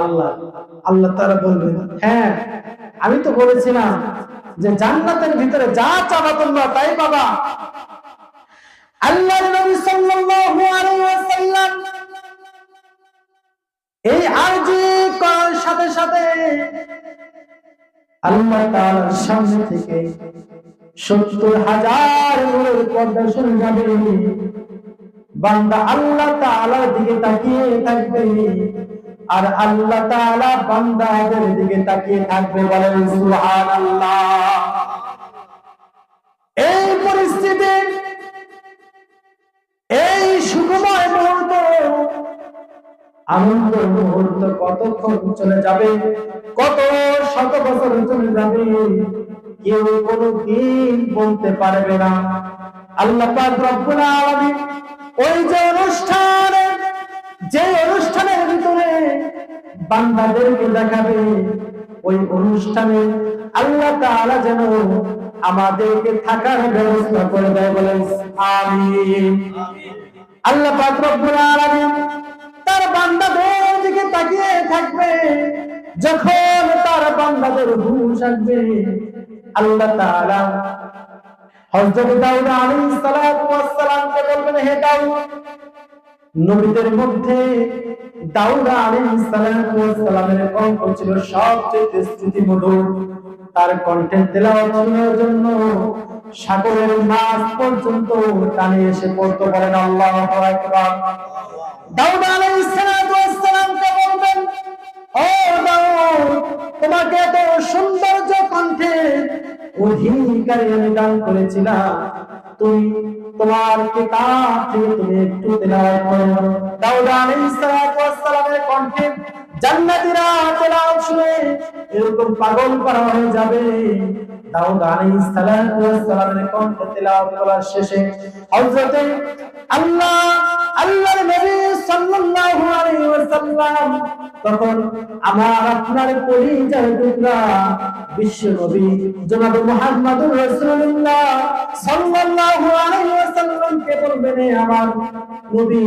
আল্লাহ। আল্লাহ তারা বলবেন হ্যাঁ আমি তো বলেছিলাম যে জান্নাতের ভিতরে যা চাবা তোমরা, তাই বাবা আল্লাহ এই আরজি করার সাথে সাথে আল্লাহ তাআলার সামনে থেকে সত্তর হাজার নূরের পর্দা শুনে যাবে। বান্দা আল্লাহ তাআলার দিকে তাকিয়ে থাকবে। আর আল্লাহ তাআলা বান্দাদের দিকে তাকিয়ে থাকবে বলেন সুবহানাল্লাহ। এই পরিস্থিতি, এই সুখময় মুহূর্ত, আনন্দ মুহূর্ত কতক্ষণ চলে যাবে? কত শত বছর চলে যাবে? কেউ কোনো দিন বলতে পারবে না। আল্লাহ পাক রব্বুল আলামিন ওই যে অনুষ্ঠানে যে অনুষ্ঠানের ভিতরে বান্দাদেরকে দেখাবে, ওই অনুষ্ঠানে আল্লাহ তাআলা যেন আমাদেরকে থাকার ব্যবস্থা করে দেয় বলেন, আমিন। আল্লাহ পাক রব্বুল আলামিন তার বান্দাদের দিকে তাকিয়ে থাকবে। যখন তার বান্দাদের হুঁশ আসবে, আল্লাহ তাআলা হযরত দাউদ আলাইহিস সালাতু ওয়াস সালামকে বলবেন, হে দাউদ নবীদের মধ্যে দাউদ আলাইহিস সালামের কণ্ঠ ছিল সবচেয়ে স্মৃতিমধুর। তার কণ্ঠের তেলাওয়াত শোনার জন্য সাগরের মাছ পর্যন্ত টানে এসে পড়তে পারেন আল্লাহু আকবার। দাউদ আলাইহিস সালামকে বলবেন, ও দাউদ, তোমাকে এত সৌন্দর্য কণ্ঠে অধিকারী আমি দান করেছিলাম। তুমি তোমার কিতাব থেকে তুমি একটু তেলাওয়াত করো। দাউদ কণ্ঠে জান্নাতীরা তেলাওয়াত শুনে এরকম পাগল হয়ে যাবে। দাউদ কণ্ঠে তেলাওয়াত করার শেষে হযরতে আল্লাহ ওয়াসাল্লাম তখন আমার বিশ্ব নবী জনাব রাসূলুল্লাহ সাল্লাল্লাহু আলাইহি বলবেন আমার নবী,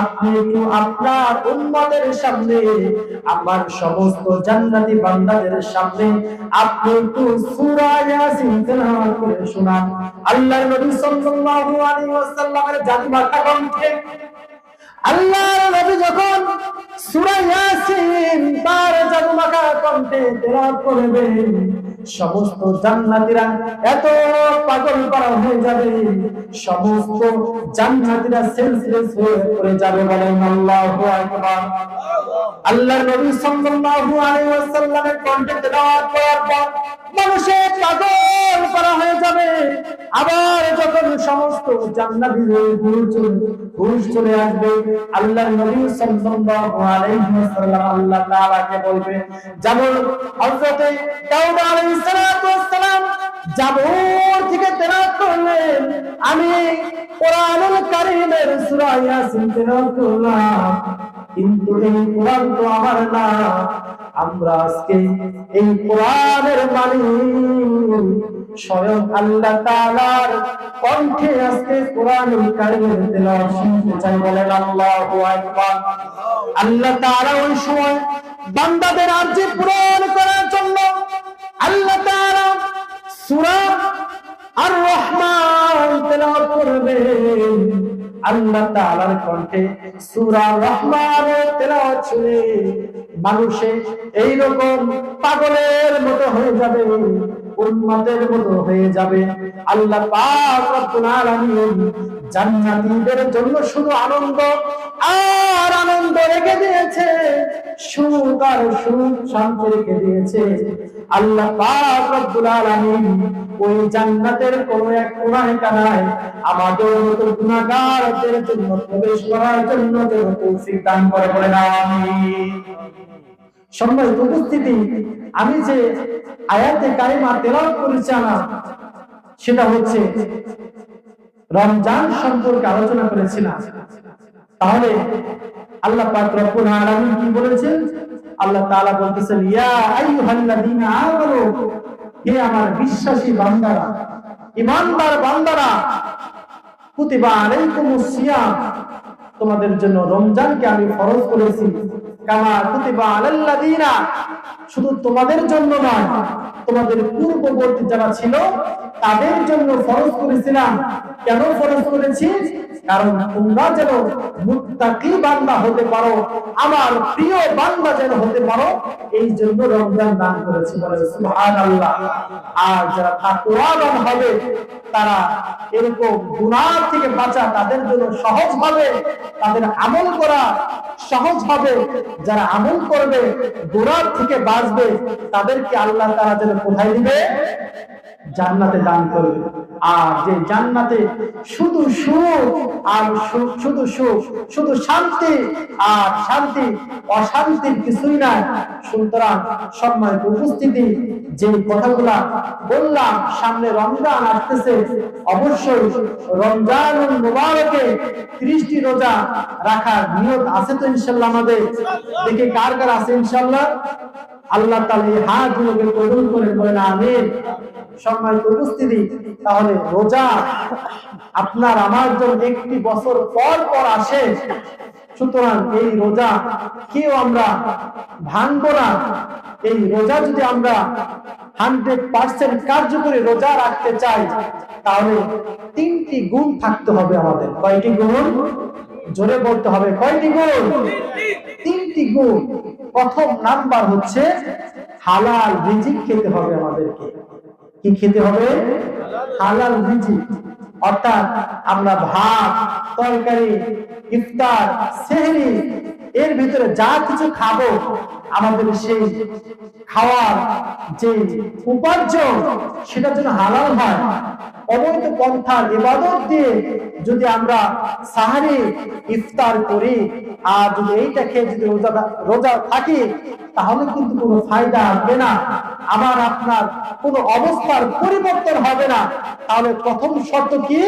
আপনি আপনার উম্মতের সামনে, আমার সমস্ত জান্নাতি বান্দাদের সামনে আপনি সূরা ইয়াসিন তেলাওয়াত করে শোনান। আল্লাহর নবী সাল্লাল্লাহু আলাইহি ওয়াসাল্লামের জাতি মাথা কণ্ঠে যখন সমস্ত জান্নাতীরা এত পাগল করা হয়ে যাবে। সমস্ত জান্নাতীরা সেন্সলেস হয়ে পড়ে যাবে বলেন আল্লাহু আকবার। আল্লাহর নবী সাল্লাল্লাহু আলাইহি ওয়াসাল্লামের তেলাওয়াত করার পর মানুষের পাগল করা হয়ে যাবে। আবার যখন সমস্ত জান্নাতীদের হুশ হুশ চলে আসবে, আল্লাহর নবী সাল্লাল্লাহু আলাইহি ওয়াসাল্লাম আল্লাহ তাআলাকে বলবে যেমন হযরত দাউদ আলাইহিস সালাতু ওয়াসসালাম জাবুর থেকে তেলাওয়াত করলেন। আমি কোরআনুল কারীমের সূরা ইয়াসিন তেলাওয়াত করলাম। কিন্তু এই কোরআন তো আমার না। আমরা আজকে এই কোরআনের মানে স্বয়ং আল্লাহ কণ্ঠে আজকে কোরআন কারীমের তেলাওয়াত শুনতে চাই বলেন আল্লাহু আল্লাহ ওই সময় বান্দাদের আর্জি পূরণ করার জন্য আল্লাহ তাআলার কণ্ঠে সূরা রহমানের তেলাওয়াত শুনে মানুষে এই রকম পাগলের মতো হয়ে যাবে, উম্মতের মতো হয়ে যাবে। আল্লাহ পাক রব্বুল আলামিন জান্নাতীদের জন্য শুধু আনন্দ আর আনন্দ রেখে দিয়েছে। সুখ আর সুখ শান্তি রেখে দিয়েছে। আল্লাহ পাক রব্বুল আলামিন ওই জান্নাতের কোন এক কোণায় কানায় আমাদের গুনাহগারদের জন্য প্রবেশ করার জন্য যেন তৌফিক দান করে সম্মানিত উপস্থিতি, আমি যে আয়াতে কারিমা তেলাওয়াত করেছি আমার সেটা হচ্ছে রমজান সম্পর্কে আলোচনা করেছিলাম। তাহলে আল্লাহ পাক রব্বুল আলামিন কি বলেছেন? আল্লাহ তাআলা বলতেছেন, ইয়া আইয়ুহাল্লাযীনা আমানু, হে আমার বিশ্বাসী বান্দারা, ঈমানদার বান্দারা, কুতিবা আলাইকুমুস সিয়াম, তোমাদের জন্য রমজানকে আমি ফরজ করেছি। শুধু তোমাদের জন্য নয়, তোমাদের পূর্ববর্তী যারা ছিল, তাদের জন্য ফরজ করেছিলাম। কেন ফরজ করেছি? কারণ তোমরা যেন মুত্তাকি বান্দা হতে পারো, আমার প্রিয় বান্দা যেন হতে পারো, এই জন্য রমজান দান করেছি বলে সুবহানাল্লাহ। আর যারা তাকওয়াবান হবে, তারা এরকম গুনাহ থেকে বাঁচা তাদের জন্য সহজ হবে, তাদের আমল করা সহজ হবে। যারা আমল করবে গোড়ার থেকে বাঁচবে তাদেরকে আল্লাহ তারা যেন কোথায় দিবে। জান্নাতে দান করবে। আর যে জান্নাতে শুধু সুখ আর শুধু সুখ, শুধু শান্তি আর শান্তি, অশান্তির কিছুই নাই। সুতরাং সম্মানিত উপস্থিতি যে কথাগুলা বললাম, সামনে রমজান আসতেছে, অবশ্যই রমজান মুবারকে ত্রিশটি রোজা রাখার নিয়ত আছে তো ইনশাল্লাহ আমাদের। দেখে কার কার আছে ইনশাল্লাহ? আল্লাহ তাআলা এই হাতগুলোকে কবুল করে বলেন, আমিন। সম্মানিত উপস্থিতি, তাহলে রোজা আপনার আমার জন্য একটি বছর পর পর আসে। সুতরাং এই রোজা কেউ আমরা ভাঙবো না। এই রোজা যদি আমরা হান্ড্রেড পার্সেন্ট কার্যকরী রোজা রাখতে চাই, তাহলে তিনটি গুণ থাকতে হবে আমাদের। কয়টি গুণ? জোরে বলতে হবে, কয়টি গুণ? তিনটি গুণ। প্রথম নাম্বার হচ্ছে, হালাল রিজিক খেতে হবে আমাদেরকে। কি খেতে হবে? হালাল রিজিক। অর্থাৎ আমরা ভাত, তরকারি, ইফতার, সেহরি এর ভিতরে যা কিছু খাব, আমাদের সেই খাওয়ার যে উপার্জন সেটা যেন হালাল হয়। অবৈধ পন্থার ইবাদত দিয়ে যদি আমরা সাহারি ইফতার করি, আর যদি এইটা খেয়ে যদি রোজা রোজা থাকি, তাহলে কিন্তু কোনো ফায়দা আসবে না। আবার আপনার কোনো অবস্থার পরিবর্তন হবে না। তাহলে প্রথম শর্ত কি?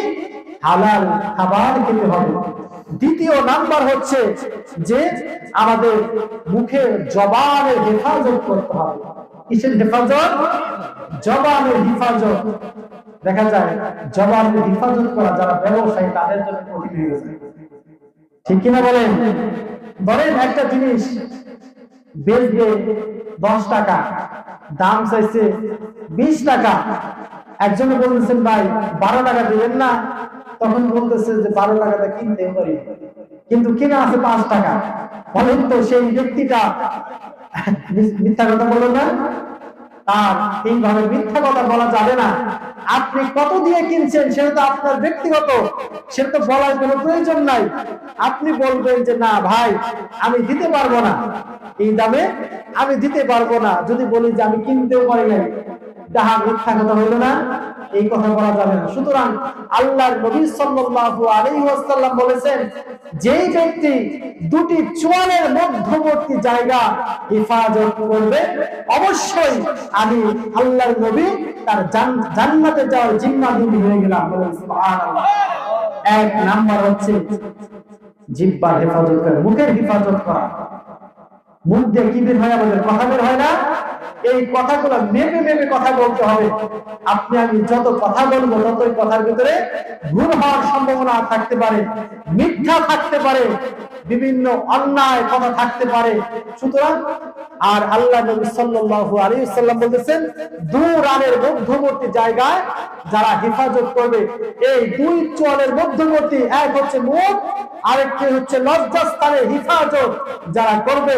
হালাল খাবার খেতে হবে। দ্বিতীয় নাম্বার হচ্ছে যে আমাদের মুখের জবানের হেফাজত করতে হবে। কিসের হেফাজত? জবানের হেফাজত। দেখা যায় জবানের হেফাজত করা যারা ব্যবসায়ী, তাদের জন্য কঠিন হয়ে গেছে। ঠিক কিনা বলেন? ধরেন একটা জিনিস। বেচবে দশ টাকা, দাম চাইছে বিশ টাকা। একজনে বলতেছেন, ভাই, বারো টাকা দিবেন না। তখন বলতেছে যে বারো টাকাটা কিনতে পারি। কিন্তু কিনা আছে পাঁচ টাকা। বলেন তো সেই ব্যক্তিটা মিথ্যা কথা বলো না? আর এইভাবে মিথ্যা কথা বলা যাবে না। আপনি কত দিয়ে কিনছেন সেটা তো আপনার ব্যক্তিগত। সেটা তো বলার কোনো প্রয়োজন নাই। আপনি বলবেন যে, না ভাই, আমি দিতে পারব না। এই দামে আমি দিতে পারব না। যদি বলি যে, আমি কিনতেও পারি নাই। তাহা মিথ্যা হইল না, এই কথা বলা যাবে না। সুতরাং আল্লাহর নবী সাল্লাল্লাহু আলাইহি ওয়াসাল্লাম বলেছেন, যেই ব্যক্তি দুটি মধ্যবর্তী জায়গা হেফাজত করবে, অবশ্যই আমি আল্লাহর নবী তার জান্নাতে যাওয়ার জিম্মাদারি হয়ে গেলাম। বলেন সুবহানাল্লাহ। এক নাম্বার হচ্ছে জিহ্বার হেফাজত করা, মুখের হেফাজত করা। মুখ দিয়ে কি বের হয় আমাদের? কথা বের হয় না? এই কথাগুলো মেপে মেপে কথা বলতে হবে। আপনি আমি যত কথা বলব, ততই কথার ভিতরে ভুল হওয়ার সম্ভাবনা থাকতে পারে, মিথ্যা থাকতে পারে। বিভিন্ন অন্যায় কথা থাকতে পারে। সুতরাং, আর আল্লাহ নবী সাল্লাল্লাহু আলাইহি সাল্লাম বলতেছেন রানের মধ্যবর্তী জায়গায় যারা হেফাজত করবে, এই দুই চোয়ালের মধ্যবর্তী, এক হচ্ছে মুখ, আরেকটি হচ্ছে লজ্জাস্থানে হিফাজত যারা করবে,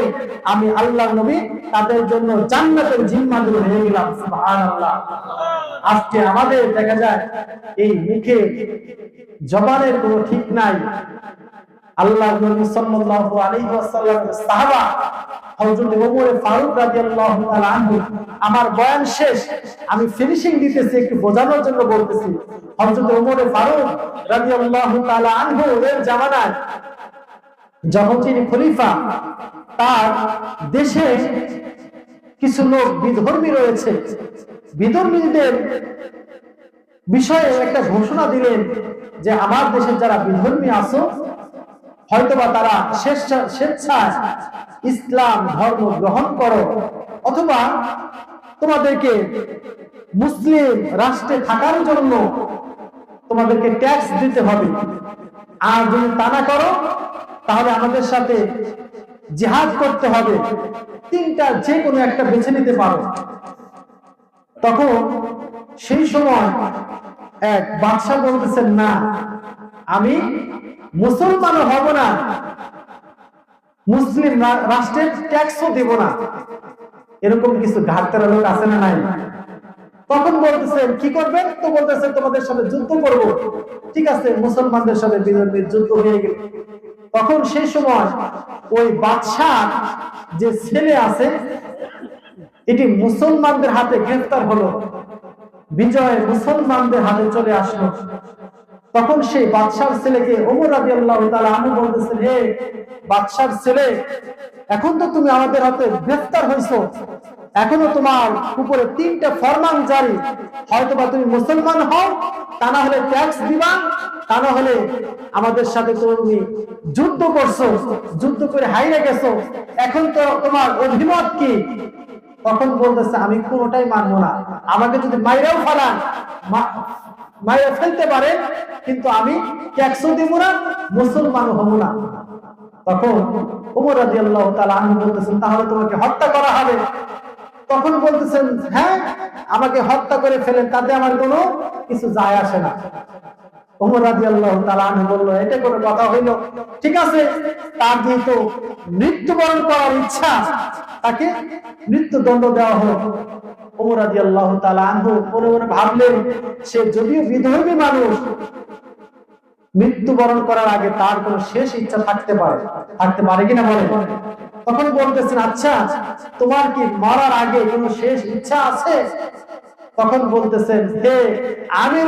আমি আল্লাহ নবী তাদের জন্য জান্নাতের জিম্মাদুর হয়ে গেলাম সুবহানাল্লাহ। আজকে আমাদের দেখা যায়, এই মুখে জবানের কোনো ঠিক নাই। আল্লাহ নবী সাল্লাল্লাহু আলাইহি ওয়াসাল্লামের সাহাবা হযরত ওমর ফারুক রাদিয়াল্লাহু তাআলা আনহু, আমার বয়ান শেষ, আমি ফিনিশিং দিতেছি, একটু বোঝানোর জন্য বলতেছি। হযরত ওমর ফারুক রাদিয়াল্লাহু তাআলা আনহু এর জামানায় যখন তিনি খলিফা, তার দেশে কিছু লোক বিধর্মী রয়েছে। বিধর্মীদের বিষয়ে একটা ঘোষণা দিলেন যে, আমার দেশের যারা বিধর্মী আছো হয়তোবা তারা স্বেচ্ছা- স্বেচ্ছায় ইসলাম ধর্ম গ্রহণ করো, অথবা তোমাদেরকে মুসলিম রাষ্ট্রে থাকার জন্য তোমাদেরকে ট্যাক্স দিতে হবে। আর যদি তা না করো, তাহলে আমাদের সাথে জিহাদ করতে হবে। তিনটা যে কোনো একটা বেছে নিতে পারো। তখন সেই সময় এক বাদশাহ বলতেছেন, না, আমি মুসলমানও হব না। মুসলিম রাষ্ট্রের ট্যাক্সও দেব না। এরকম কিছু ঘাটতারা লোক আছে না নাই? তখন বলতেছেন, কি করবেন? তো বলতেছেন, তোমাদের সাথে যুদ্ধ করব। ঠিক আছে, মুসলমানদের সাথে বিরোধী যুদ্ধ হয়ে গেল। তখন সেই সময় ওই বাদশাহ যে ছেলে আছে, এটি মুসলমানদের হাতে গ্রেফতার হলো। বিজয় মুসলমানদের হাতে চলে আসলো। তখন সেই বাদশার ছেলেকে ওমর রাজি আল্লাহ আমি বলতেছেন, হে বাদশার ছেলে, এখন তো তুমি আমাদের হাতে গ্রেফতার হয়েছো। এখনও তোমার উপরে তিনটা ফরমান জারি। হয়তো বা তুমি মুসলমান হও, তা না হলে ট্যাক্স দিবা, তা না হলে আমাদের সাথে তুমি যুদ্ধ করছ, যুদ্ধ করে হাইরে গেছো। এখন তো তোমার অভিমত কি? তখন বলতেছে, আমি কোনোটাই মানবো না। আমাকে যদি মাইরাও ফেলান মাইরা ফেলতে পারে, কিন্তু আমি ট্যাক্সও দিব না, মুসলমানও হব না। তখন উমর রাদিয়াল্লাহু তাআলা আনহু বলতেছেন, তাহলে তোমাকে হত্যা করা হবে। তখন বলতেছেন হ্যাঁ আমাকে হত্যা করে ফেলেন, তাতে আমার কোনো কিছু যায় আসে না। ওমর রাদিয়াল্লাহু তাআলা আনহু বলল, এটা কোনো কথা হইল। ঠিক আছে। তার যেহেতু মৃত্যুবরণ করার ইচ্ছা, তাকে মৃত্যুদণ্ড দেওয়া হলো। ভাবলেন সে যদিও বিধর্মী মানুষ, মৃত্যুবরণ করার আগে তার কোনো শেষ ইচ্ছা থাকতে পারে থাকতে পারে কিনা বলে তখন বলতেছেন আচ্ছা তোমার কি মরার আগে কোনো শেষ ইচ্ছা আছে? তখন বলতেছেন, হে আমি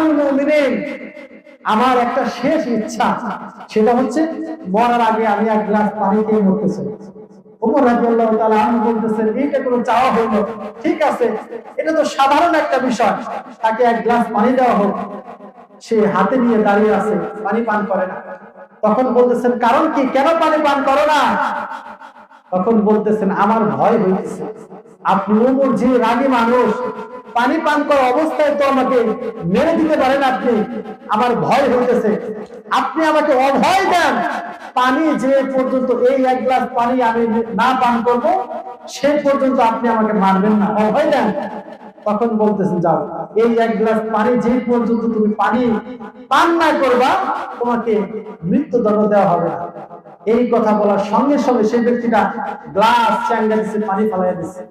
আমার একটা শেষ ইচ্ছা, সেটা হচ্ছে মরার আগে আমি এক গ্লাস পানি খেয়ে মরতে চাই। তাকে এক গ্লাস পানি দেওয়া হোক। সে হাতে নিয়ে দাঁড়িয়ে আছে, পানি পান করে না। তখন বলতেছেন, কারণ কি? কেন পানি পান করো না? তখন বলতেছেন, আমার ভয় হইতেছে। আপনি যে রাগী মানুষ পানি পান করা অবস্থায় তো আমাকে মেরে দিতে পারেন আপনি। আমার ভয় হইতেছে। আপনি আমাকে অভয় দেন। পানি যে পর্যন্ত এই এক গ্লাস পানি আমি না পান করব, সে পর্যন্ত আপনি আমাকে মারবেন না। অভয় দেন। তখন বলতেছেন, যাও, এই এক গ্লাস পানি যে পর্যন্ত তুমি পানি পান না করবা, তোমাকে মৃত্যুদণ্ড দেওয়া হবে না। এই কথা বলার সঙ্গে সঙ্গে সেই ব্যক্তিটা গ্লাস চ্যাঙ্গা পানি ফালাই দিচ্ছে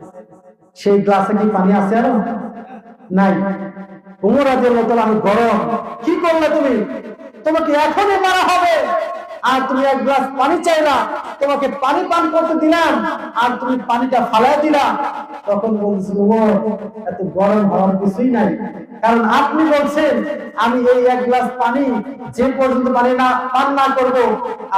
সেই গ্লাসে কি পানি আছে আরও? নাই। উমর আমি গরম, কি করলে তুমি? তোমাকে এখনই মারা হবে। আর তুমি এক গ্লাস পানি চাইলা, তোমাকে পানি পান করতে দিলাম, আর তুমি পানিটা ফালাই দিলা। তখন বলছি, উমর, এত গরম হওয়ার কিছুই নাই। কারণ আপনি বলছেন, আমি এই এক গ্লাস পানি যে পর্যন্ত পানি না, পান না করব,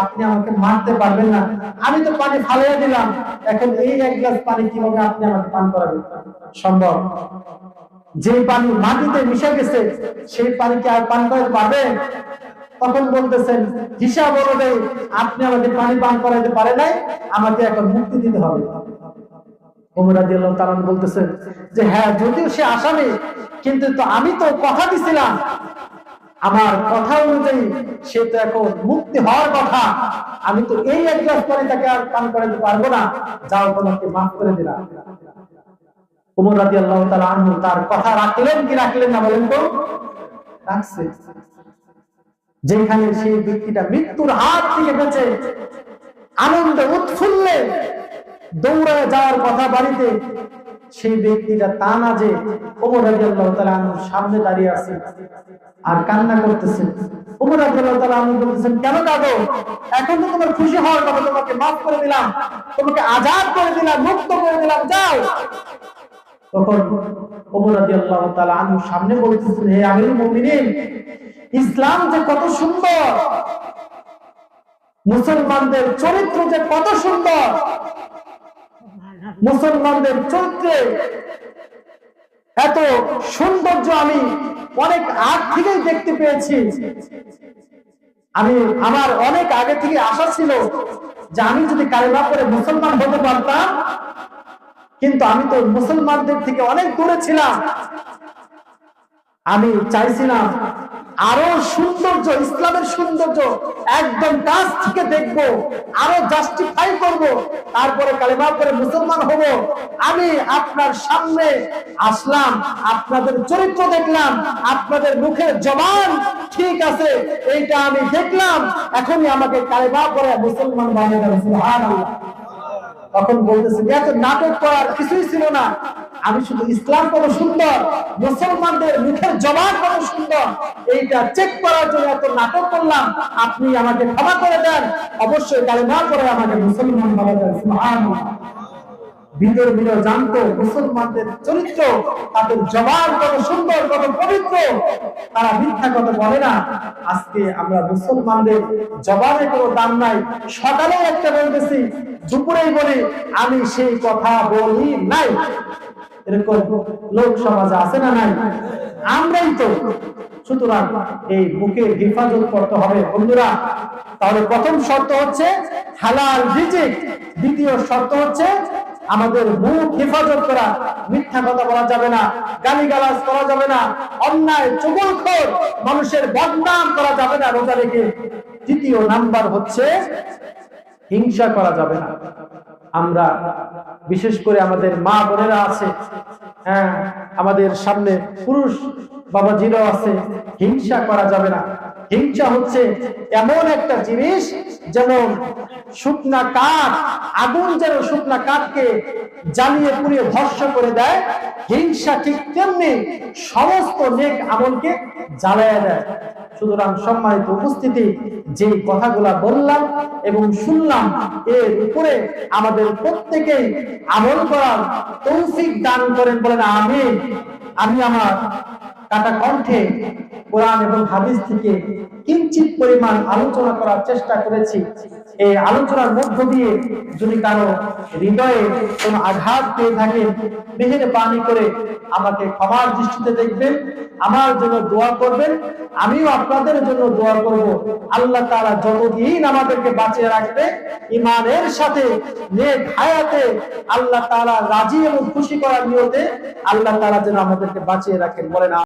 আপনি আমাকে মারতে পারবেন না। আমি তো পানি ফালাইয়া দিলাম। এখন এই এক গ্লাস পানি কীভাবে আপনি আমাকে পান করাবেন? সম্ভব। যে পানি মাটিতে মিশে গেছে, সেই পানি কি আর পান করাতে পারবেন তখন বলতেছেন, হিসাব অনুযায়ী আপনি আমাকে পানি পান করাতে পারে নাই, আমাকে এখন মুক্তি দিতে হবে। বলতেছেন যে হ্যাঁ যদিও সে আসামি, কিন্তু আমি তো কথা দিছিলাম। আমার কথা অনুযায়ী সে তো এখন মুক্তি হওয়ার কথা। আমি তো এই এক গ্লাস তাকে আর পান করাতে পারব না। যাও তোমাকে মাফ করে দিলাম। ওমর রাদিয়াল্লাহু তাআলা আনহু তার কথা রাখলেন, কি রাখলেন না বলেন তো? রাখছে। যেখানে সেই ব্যক্তিটা মৃত্যুর হাত থেকে বেঁচে আনন্দে উৎফুল্লে দৌড়ে যাওয়ার কথা বাড়িতে, সেই ব্যক্তিটা তা না যে ওমর রাদিয়াল্লাহু তাআলা আনহুর সামনে দাঁড়িয়ে আছে আর কান্না করতেছে। ওমর রাদিয়াল্লাহু তাআলা আনহু বলতেছেন, কেন কাঁদো? এখন তো তোমার খুশি হওয়ার কথা, তোমাকে মাফ করে দিলাম, তোমাকে আজাদ করে দিলাম, মুক্ত করে দিলাম, যাও। তখন সামনে বলতেছেন, হে আমিরুল মুমিনিন, ইসলাম যে কত সুন্দর, মুসলমানদের চরিত্র যে কত সুন্দর, মুসলমানদের চরিত্রে এত সৌন্দর্য আমি অনেক আগ থেকেই দেখতে পেয়েছি। আমি, আমার অনেক আগে থেকে আশা ছিল যে আমি যদি কালেমা করে মুসলমান হতে পারতাম কিন্তু আমি তো মুসলমানদের থেকে অনেক দূরে ছিলাম। আমি চাইছিলাম আরও সৌন্দর্য, ইসলামের সৌন্দর্য একদম কাছ থেকে দেখব, আরও জাস্টিফাই করব, তারপরে কালেমা করে মুসলমান হব। আমি আপনার সামনে আসলাম, আপনাদের চরিত্র দেখলাম, আপনাদের মুখের জবান ঠিক আছে, এইটা আমি দেখলাম, এখনই আমাকে কালেমা করে মুসলমান বানিয়ে দেবে তখন বলতেছে এত নাটক করার কিছুই ছিল না। আমি শুধু ইসলাম কত সুন্দর, মুসলমানদের মুখের জবান কত সুন্দর, এইটা চেক করার জন্য এত নাটক করলাম। আপনি আমাকে ক্ষমা করে দেন। অবশ্যই কালেমা করে আমাকে মুসলমান বানাবেন ভিতর ভিতর জানতো, মুসলমানদের চরিত্র, তাদের জবান কত সুন্দর, কত পবিত্র, তারা মিথ্যা কথা বলে না। আজকে আমরা মুসলমানদের জবানে কোনো দাম নাই। সকালে একটা বলতেছি, দুপুরেই বলি, আমি সেই কথা বলি নাই। এরকম লোক সমাজে আছে না নাই? আমরাই তো। সুতরাং এই বুকে হেফাজত করতে হবে। বন্ধুরা, তাহলে প্রথম শর্ত হচ্ছে, হালাল রিজিক। দ্বিতীয় শর্ত হচ্ছে আমাদের মুখ হেফাজত করা মিথ্যা কথা বলা যাবে না, গালিগালাজ করা যাবে না, অন্যায় চুগলখোর মানুষের বদনাম করা যাবে না রোজা রেখে। তৃতীয় নাম্বার হচ্ছে হিংসা করা যাবে না। আমরা বিশেষ করে আমাদের মা বোনেরা আছে হ্যাঁ আমাদের সামনে পুরুষ বাবাজিরও আছে, হিংসা করা যাবে না। হিংসা হচ্ছে এমন একটা জিনিস যেমন শুকনা কাঠ, আগুন যেন শুকনা কাঠকে জ্বালিয়ে পুড়িয়ে ভস্য করে দেয়। হিংসা ঠিক তেমনি সমস্ত নেক আমলকে জ্বালায় দেয়। সুতরাং সম্মানিত উপস্থিতি যে কথাগুলা বললাম এবং শুনলাম, এর উপরে আমাদের প্রত্যেকেই আমল করার তৌফিক দান করেন বলেন আমি আমি আমার কাটা কণ্ঠে কোরআন এবং হাদিস থেকে কিঞ্চিত পরিমাণ আলোচনা করার চেষ্টা করেছি। এই আলোচনার মধ্য দিয়ে যদি কারও হৃদয়ে কোনো আঘাত পেয়ে থাকেন মেহের পানি করে আমাকে ক্ষমার দৃষ্টিতে দেখবেন, আমার জন্য দোয়া করবেন, আমিও আপনাদের জন্য দোয়া করব। আল্লাহ তারা যতদিন আমাদেরকে বাঁচিয়ে রাখবে ইমানের সাথে, নেক হায়াতে আল্লাহ তাআলা রাজি এবং খুশি করার নিয়তে আল্লাহ তাআলা যেন আমাদেরকে বাঁচিয়ে রাখেন, বলেন